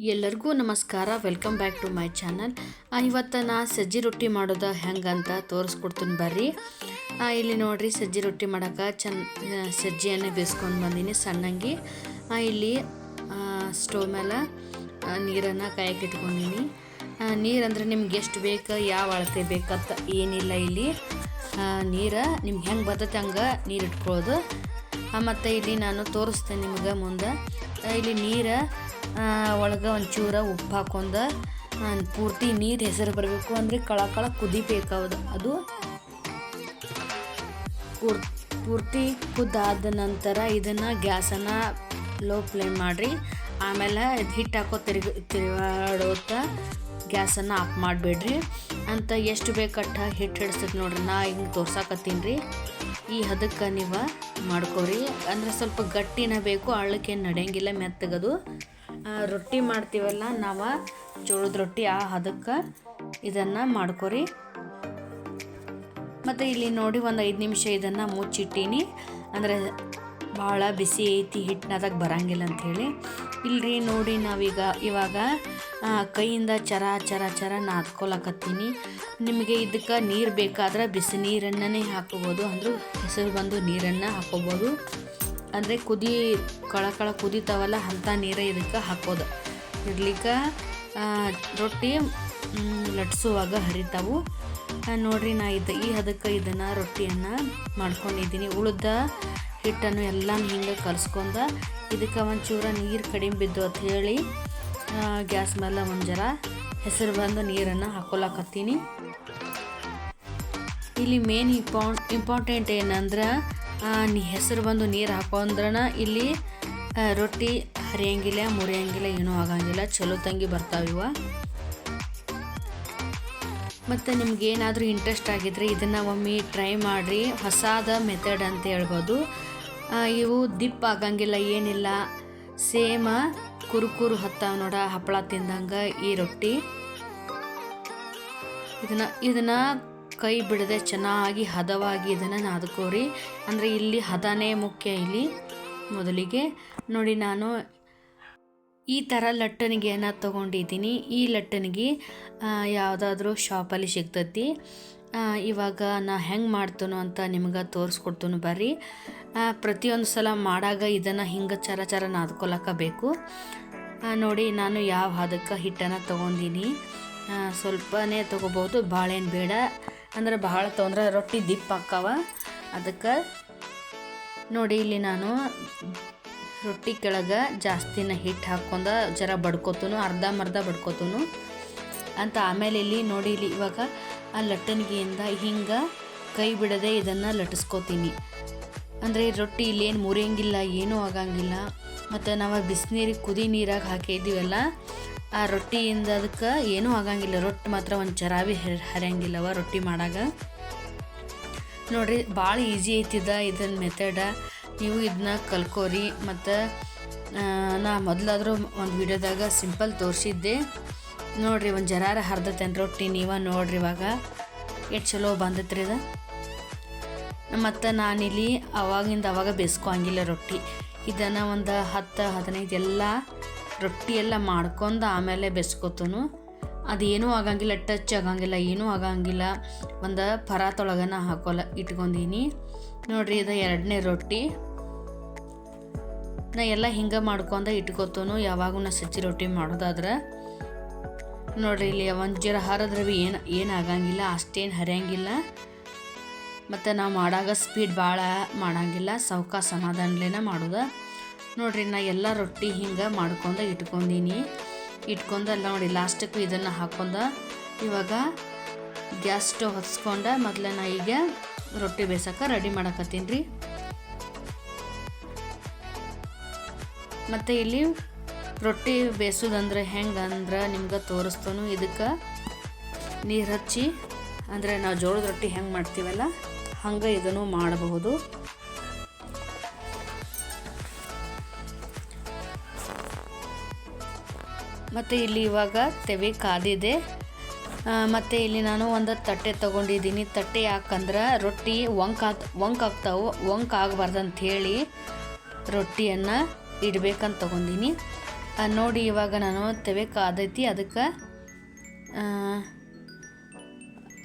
ಎಲ್ಲರಿಗೂ ನಮಸ್ಕಾರ. Welcome back to my channel ಇವತ್ತು ನಾ ಸಜ್ಜಿ ರೊಟ್ಟಿ ಮಾಡೋದು ಹೆಂಗಂತ ತೋರಿಸ್ಕೊಡ್ತೀನಿ ಬರ್ರಿ. ಇಲ್ಲಿ ನೋಡಿರಿ ಸಜ್ಜಿ ರೊಟ್ಟಿ ಮಾಡೋಕೆ ಚೆನ್ನ ಸಜ್ಜಿಯನ್ನು ಬೇಯಿಸ್ಕೊಂಡು ಬಂದೀನಿ ಸಣ್ಣಂಗಿ. ಇಲ್ಲಿ ಸ್ಟವ್ ಮೇಲೆ ನೀರನ್ನು ಕಾಯಕ್ಕೆ ಇಟ್ಕೊಂಡೀನಿ. ನೀರಂದ್ರೆ ನಿಮ್ಗೆ ಎಷ್ಟು ಬೇಕು, ಯಾವ ಅಳತೆ ಬೇಕಂತ ಏನಿಲ್ಲ ಇಲ್ಲಿ. ನೀರು ನಿಮ್ಗೆ ಹೆಂಗೆ ಬರ್ತೈತೆ ಹಂಗೆ ನೀರು ಇಟ್ಕೊಳ್ಳೋದು ಮತ್ತು ಇಲ್ಲಿ ನಾನು ತೋರಿಸ್ತೇನೆ ನಿಮ್ಗೆ ಮುಂದೆ. ಇಲ್ಲಿ ನೀರು ಒಳಗೆ ಒಂಚೂರ ಉಪ್ಪು ಹಾಕೊಂಡು ಪೂರ್ತಿ ನೀರು ಹೆಸರು ಬರಬೇಕು ಅಂದರೆ ಕಳ ಕಳ ಕುದಿಬೇಕು ಅದು ಪೂರ್, ಪೂರ್ತಿ ಕುದ್ದಾದ ನಂತರ ಇದನ್ನು ಗ್ಯಾಸನ್ನು ಲೋ ಫ್ಲೇಮ್ ಮಾಡಿರಿ. ಆಮೇಲೆ ಹಿಟ್ಟು ಹಾಕೋ ತಿರುಗಿ, ತಿರುಗಾಡೋತ ಗ್ಯಾಸನ್ನು ಆಫ್ ಮಾಡಿಬಿಡ್ರಿ. ಅಂತ ಎಷ್ಟು ಬೇಕಟ್ಟ ಹಿಟ್ಟು ಹಿಡಿಸ್ತೈತೆ ನೋಡ್ರಿ, ನಾ ಹಿಂಗೆ ತೋರ್ಸಾಕತ್ತೀನಿ ರೀ ಈ ಹದಕ್ಕೆ ನೀವು ಮಾಡ್ಕೋರಿ. ಅಂದರೆ ಸ್ವಲ್ಪ ಗಟ್ಟಿನ ಬೇಕು ಅಳ್ಳಕ್ಕೇನು ನಡೆಯಂಗಿಲ್ಲ, ಮೆತ್ತಗದು. ರೊಟ್ಟಿ ಮಾಡ್ತೀವಲ್ಲ, ನಾವು ಜೋಳದ ರೊಟ್ಟಿ, ಆ ಹದಕ್ಕೆ ಇದನ್ನು ಮಾಡ್ಕೊರಿ. ಮತ್ತು ಇಲ್ಲಿ ನೋಡಿ ಒಂದು ಐದು ನಿಮಿಷ ಇದನ್ನು ಮುಚ್ಚಿಟ್ಟೀನಿ. ಅಂದರೆ ಭಾಳ ಬಿಸಿ ಐತಿ ಹಿಟ್ಟಿನದಾಗ ಬರಂಗಿಲ್ಲ ಅಂಥೇಳಿ ಇಲ್ರಿ ನೋಡಿ ನಾವೀಗ ಇವಾಗ ಕೈಯಿಂದ ಚರ ಚರ ಚರ ನಾದ್ಕೊಳಕತ್ತೀನಿ. ನಿಮಗೆ ಇದಕ್ಕೆ ನೀರು ಬೇಕಾದ್ರೆ ಬಿಸಿ ನೀರನ್ನೇ ಹಾಕೋಬೋದು, ಅಂದ್ರೆ ಹೆಸರು ಬಂದು ನೀರನ್ನು ಹಾಕೋಬೋದು. ಅಂದರೆ ಕುದಿ, ಕಳ ಕಳ ಕುದಿತಾವಲ್ಲ ಅಂಥ ನೀರೇ ಇದಕ್ಕೆ ಹಾಕೋದು. ಇಡ್ಲಿಕ್ಕೆ ರೊಟ್ಟಿ ಲಟ್ಸುವಾಗ ಹರಿತಾವು. ನೋಡಿರಿ ನಾ ಇದು, ಈ ಹದಕ್ಕೆ ಇದನ್ನು ರೊಟ್ಟಿಯನ್ನು ಮಾಡ್ಕೊಂಡಿದ್ದೀನಿ. ಉಳಿದ ಹಿಟ್ಟನ್ನು ಎಲ್ಲ ಹಿಂಗೆ ಕಲಿಸ್ಕೊಂಡ ಇದಕ್ಕೆ ಒಂಚೂರ ನೀರು ಕಡಿಮೆ ಬಿದ್ದು ಅಂತ ಹೇಳಿ ಗ್ಯಾಸ್ ಮೇಲೆ ಒಂದು ಹೆಸರು ಬಂದು ನೀರನ್ನು ಹಾಕೊಳಕತ್ತೀನಿ ಇಲ್ಲಿ ಮೇನ್ ಇಂಪಾ ಇಂಪಾರ್ಟೆಂಟ್ ಏನಂದ್ರೆ ನೀ ಹೆಸರು ಬಂದು ನೀರು ಹಾಕೊಂಡ್ರನ ಇಲ್ಲಿ ರೊಟ್ಟಿ ಹರಿಯಂಗಿಲ್ಲ, ಮುರಿಯಂಗಿಲ್ಲ, ಏನೂ ಆಗಂಗಿಲ್ಲ, ಚಲೋ ತಂಗಿ ಬರ್ತಾವ ಇವ. ಮತ್ತು ನಿಮ್ಗೇನಾದರೂ ಇಂಟ್ರೆಸ್ಟ್ ಆಗಿದ್ರೆ ಇದನ್ನು ಒಮ್ಮೆ ಟ್ರೈ ಮಾಡಿರಿ, ಹೊಸಾದ ಮೆಥಡ್ ಅಂತ ಹೇಳ್ಬೋದು. ಇವು ದಿಪ್ ಆಗಂಗಿಲ್ಲ, ಏನಿಲ್ಲ. ಸೇಮ ಕುರುಕುರು ಹತ್ತಾವ ನೋಡ, ಹಪ್ಪಳ ತಿಂದಂಗೆ ಈ ರೊಟ್ಟಿ. ಇದನ್ನ ಇದನ್ನ ಕೈ ಬಿಡದೆ ಚೆನ್ನಾಗಿ ಹದವಾಗಿ ಇದನ್ನು ನಾದ್ಕೋರಿ. ಅಂದರೆ ಇಲ್ಲಿ ಹದನೇ ಮುಖ್ಯ ಇಲ್ಲಿ. ಮೊದಲಿಗೆ ನೋಡಿ ನಾನು ಈ ಥರ ಲಟ್ಟಣಿಗೆಯನ್ನು ತೊಗೊಂಡಿದ್ದೀನಿ. ಈ ಲಟ್ಟಣಿಗೆ ಯಾವುದಾದ್ರೂ ಶಾಪಲ್ಲಿ ಸಿಗ್ತೈತಿ. ಇವಾಗ ನಾ ಹೆಂಗೆ ಮಾಡ್ತೇನೋ ಅಂತ ನಿಮ್ಗೆ ತೋರಿಸ್ಕೊಡ್ತೀನಿ ಬರ್ರಿ. ಪ್ರತಿಯೊಂದು ಸಲ ಮಾಡಾಗ ಇದನ್ನು ಹಿಂಗೆ ಚರ ಚರ ನಾದ್ಕೊಳಕ ಬೇಕು. ನೋಡಿ ನಾನು ಯಾವ ಹದಕ್ಕೆ ಹಿಟ್ಟನ್ನು ತೊಗೊಂಡಿನಿ. ಸ್ವಲ್ಪನೇ ತೊಗೋಬೋದು ಭಾಳೇನು ಬೇಡ. ಅಂದ್ರೆ ಭಾಳ ತೊಂದರೆ. ರೊಟ್ಟಿ ದಿಪ್ಪ ಆಕ್ಕಾವ ಅದಕ್ಕೆ ನೋಡಿ, ಇಲ್ಲಿ ನಾನು ರೊಟ್ಟಿ ಕೆಳಗೆ ಜಾಸ್ತಿನ ಹಿಟ್ಟು ಹಾಕ್ಕೊಂಡ ಜರ ಅರ್ಧ ಮರ್ಧ ಬಡ್ಕೋತನು. ಅಂತ ಆಮೇಲೆ ಇಲ್ಲಿ ನೋಡಿ, ಇಲ್ಲಿ ಇವಾಗ ಆ ಲಟ್ಟಣಿಗೆಯಿಂದ ಹಿಂಗೆ ಕೈ ಬಿಡದೆ ಇದನ್ನು ಲಟ್ಟಿಸ್ಕೋತೀನಿ. ಅಂದರೆ ರೊಟ್ಟಿ ಇಲ್ಲೇನು ಮುರಿಯಂಗಿಲ್ಲ, ಏನೂ ಆಗಂಗಿಲ್ಲ. ಮತ್ತು ನಾವು ಬಿಸಿನೀರಿಗೆ ಕುದಿ ನೀರಾಗಿ ಹಾಕಿದ್ದೀವಲ್ಲ ಆ ರೊಟ್ಟಿಯಿಂದ ಅದಕ್ಕೆ ಏನೂ ಆಗಂಗಿಲ್ಲ. ರೊಟ್ಟಿ ಮಾತ್ರ ಒಂದು ಚರಾವಿ ಹರಿಯಂಗಿಲ್ಲವ ರೊಟ್ಟಿ ಮಾಡಾಗ. ನೋಡ್ರಿ ಭಾಳ ಈಸಿ ಐತಿದ ಇದನ್ನ ಮೆಥಡ ನೀವು ಇದನ್ನ ಕಲ್ಕೋರಿ. ಮತ್ತು ನಾ ಮೊದಲಾದರೂ ಒಂದು ವಿಡಿಯೋದಾಗ ಸಿಂಪಲ್ ತೋರಿಸಿದ್ದೆ. ನೋಡ್ರಿ ಒಂದು ಜರಾರ ಹರ್ದತೇನೆ ರೊಟ್ಟಿ ನೀವ ನೋಡ್ರಿ ಇವಾಗ. ಎಷ್ಟು ಚಲೋ ಬಂದತ್ರಿ ಇದು ಮತ್ತು ನಾನಿಲ್ಲಿ ಅವಾಗಿಂದ ಅವಾಗ ಬೇಯಿಸ್ಕೊಂಗಿಲ್ಲ ರೊಟ್ಟಿ. ಇದನ್ನು ಒಂದು ಹತ್ತು, ಹದಿನೈದು ಎಲ್ಲ ರೊಟ್ಟಿ ಎಲ್ಲ ಮಾಡ್ಕೊಂಡು ಆಮೇಲೆ ಬೆಸ್ಕೊತನು. ಅದೇನೂ ಆಗಂಗಿಲ್ಲ, ಟಚ್ ಆಗಂಗಿಲ್ಲ, ಏನೂ ಆಗಂಗಿಲ್ಲ. ಒಂದು ಪರಾತೊಳಗನ ಹಾಕೋಲ್ಲ ಇಟ್ಕೊಂಡೀನಿ. ನೋಡ್ರಿ ಇದು ಎರಡನೇ ರೊಟ್ಟಿ. ನಾ ಎಲ್ಲ ಹಿಂಗೆ ಮಾಡ್ಕೊಂಡು ಇಟ್ಕೊತನು, ಯಾವಾಗೂ ನಾ ಸಜ್ಜಿ ರೊಟ್ಟಿ ಮಾಡೋದಾದ್ರೆ. ನೋಡ್ರಿ ಇಲ್ಲಿ ಒಂದು ಜರ ಹರಿದ್ರೆ ಭೀ ಏನು ಏನು ಆಗಂಗಿಲ್ಲ, ಅಷ್ಟೇನು ಹರಿಯಂಗಿಲ್ಲ. ಮತ್ತು ನಾವು ಮಾಡಾಗ ಸ್ಪೀಡ್ ಭಾಳ ಮಾಡಂಗಿಲ್ಲ, ಸೌಕ ಸಮಾಧಾನಲೇನ ಮಾಡೋದು. ನೋಡ್ರಿ, ನಾ ಎಲ್ಲ ರೊಟ್ಟಿ ಹಿಂಗೆ ಮಾಡ್ಕೊಂಡು ಇಟ್ಕೊಂಡೀನಿ. ಇಟ್ಕೊಂಡು ಅಲ್ಲ ನೋಡಿ ಲಾಸ್ಟಕ್ಕೂ ಇದನ್ನು ಹಾಕೊಂಡ. ಇವಾಗ ಗ್ಯಾಸ್ ಸ್ಟವ್ ಹೊತ್ಸ್ಕೊಂಡ ಮೊದಲೇ ನಾ ಈಗ ರೊಟ್ಟಿ ಬೇಯಿಸೋಕೆ ರೆಡಿ ಮಾಡಕತ್ತೀನಿ ರೀ. ಮತ್ತು ಇಲ್ಲಿ ರೊಟ್ಟಿ ಬೇಯಿಸೋದಂದ್ರೆ ಹೆಂಗೆ ಅಂದ್ರೆ ನಿಮ್ಗೆ ತೋರಿಸ್ತಾನು. ಇದಕ್ಕೆ ನೀರು ಹಚ್ಚಿ, ಅಂದರೆ ನಾವು ಜೋಳದ ರೊಟ್ಟಿ ಹೆಂಗೆ ಮಾಡ್ತೀವಲ್ಲ, ಹಂಗೆ ಇದನ್ನು ಮಾಡಬಹುದು. ಮತ್ತು ಇಲ್ಲಿ ಇವಾಗ ತೆವೆ ಕಾದಿದೆ ಮತ್ತು ಇಲ್ಲಿ ನಾನು ಒಂದು ತಟ್ಟೆ ತೊಗೊಂಡಿದ್ದೀನಿ. ತಟ್ಟೆ ಯಾಕಂದ್ರೆ ರೊಟ್ಟಿ ಒಂಕ್ ಒಂಕ್ ಆಗ್ತಾವೆ, ಒಂಕ್ ಆಗಬಾರ್ದು ಹೇಳಿ ರೊಟ್ಟಿಯನ್ನು ಇಡ್ಬೇಕಂತ ತೊಗೊಂಡಿನಿ. ನೋಡಿ ಇವಾಗ ನಾನು ತೆವೆ ಕಾದೈತಿ, ಅದಕ್ಕೆ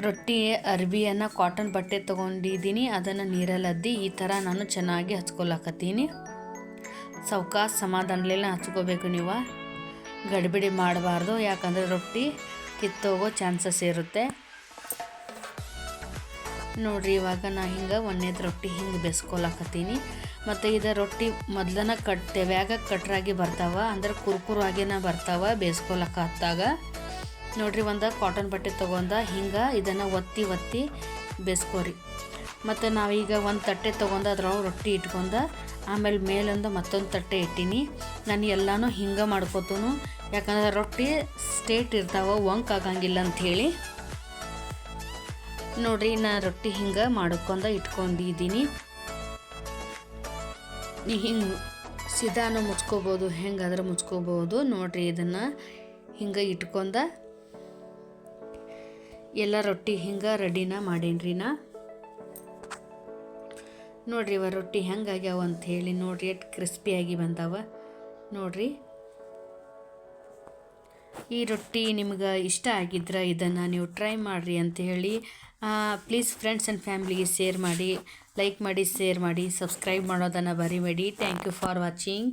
ರೊಟ್ಟಿ, ಅರ್ಬಿಯನ್ನು ಕಾಟನ್ ಬಟ್ಟೆ ತೊಗೊಂಡಿದ್ದೀನಿ. ಅದನ್ನು ನೀರಲ್ಲಿ ಅದ್ದಿ ಈ ಥರ ನಾನು ಚೆನ್ನಾಗಿ ಹಚ್ಕೊಳಕತ್ತೀನಿ. ಸೌಕಾ ಸಮಾಧಾನಲೆಲ್ಲ ಹಚ್ಕೋಬೇಕು ನೀವು. ಗಡಿಬಿಡಿ ಮಾಡಬಾರ್ದು, ಯಾಕಂದರೆ ರೊಟ್ಟಿ ಕಿತ್ತೋಗೋ ಚಾನ್ಸಸ್ ಇರುತ್ತೆ. ನೋಡ್ರಿ, ಇವಾಗ ನಾ ಹಿಂಗೆ ಒಂದೇದು ರೊಟ್ಟಿ ಹಿಂಗೆ ಬೆಸ್ಕೊಳಕತ್ತೀನಿ. ಮತ್ತು ಇದು ರೊಟ್ಟಿ ಮೊದ್ಲನ ಕಟ್, ತೆವ್ಯಾಗ ಕಟ್ರಾಗಿ ಬರ್ತಾವ, ಅಂದ್ರೆ ಕುರ್ಕುರಾಗಿನ ಬರ್ತಾವ ಬೇಯಿಸ್ಕೊಳಕ್ಕೆ ಹತ್ತಾಗ ನೋಡ್ರಿ, ಒಂದು ಕಾಟನ್ ಬಟ್ಟೆ ತೊಗೊಂಡ ಹಿಂಗೆ ಇದನ್ನು ಒತ್ತಿ ಒತ್ತಿ ಬೇಯಿಸ್ಕೊರಿ ಮತ್ತು ನಾವೀಗ ಒಂದು ತಟ್ಟೆ ತೊಗೊಂಡು ಅದ್ರೊಳಗೆ ರೊಟ್ಟಿ ಇಟ್ಕೊಂಡ ಆಮೇಲೆ ಮೇಲೊಂದು ಮತ್ತೊಂದು ತಟ್ಟೆ ಇಟ್ಟೀನಿ. ನಾನು ಎಲ್ಲನೂ ಹಿಂಗೆ ಮಾಡ್ಕೊತನು. ಯಾಕಂದ್ರೆ ರೊಟ್ಟಿ ಸ್ಟೇಟ್ ಇರ್ತಾವೆ ವಂಕ್ ಆಗಂಗಿಲ್ಲ ಅಂಥೇಳಿ ನೋಡ್ರಿ, ನಾ ರೊಟ್ಟಿ ಹಿಂಗೆ ಮಾಡ್ಕೊಂಡ ಇಟ್ಕೊಂಡಿದ್ದೀನಿ ನೀ ಹಿಂಗೆ ಸಿದಾನು ಮುಚ್ಕೋಬೋದು, ಹೆಂಗಾದ್ರೆ ಮುಚ್ಕೋಬೋದು. ನೋಡ್ರಿ, ಇದನ್ನು ಹಿಂಗೆ ಇಟ್ಕೊಂಡ ಎಲ್ಲ ರೊಟ್ಟಿ ಹಿಂಗೆ ರೆಡಿನ ಮಾಡೇನ್ರಿ ನಾ. ನೋಡ್ರಿ ಇವ ರೊಟ್ಟಿ ಹೆಂಗಾಗ್ಯಾವ ಅಂತ ಹೇಳಿ ನೋಡ್ರಿ ಎಷ್ಟು ಕ್ರಿಸ್ಪಿಯಾಗಿ ಬಂದಾವ. ನೋಡ್ರಿ. ಈ ರೊಟ್ಟಿ ನಿಮ್ಗೆ ಇಷ್ಟ ಆಗಿದ್ರೆ ಇದನ್ನು ನೀವು ಟ್ರೈ ಮಾಡಿರಿ ಅಂತ ಹೇಳಿ ಪ್ಲೀಸ್ ಫ್ರೆಂಡ್ಸ್ ಆ್ಯಂಡ್ ಫ್ಯಾಮ್ಲಿಗೆ ಶೇರ್ ಮಾಡಿ ಲೈಕ್ ಮಾಡಿ ಶೇರ್ ಮಾಡಿ ಸಬ್ಸ್ಕ್ರೈಬ್ ಮಾಡೋದನ್ನು ಬರಿಬೇಡಿ ಥ್ಯಾಂಕ್ ಯು ಫಾರ್ ವಾಚಿಂಗ್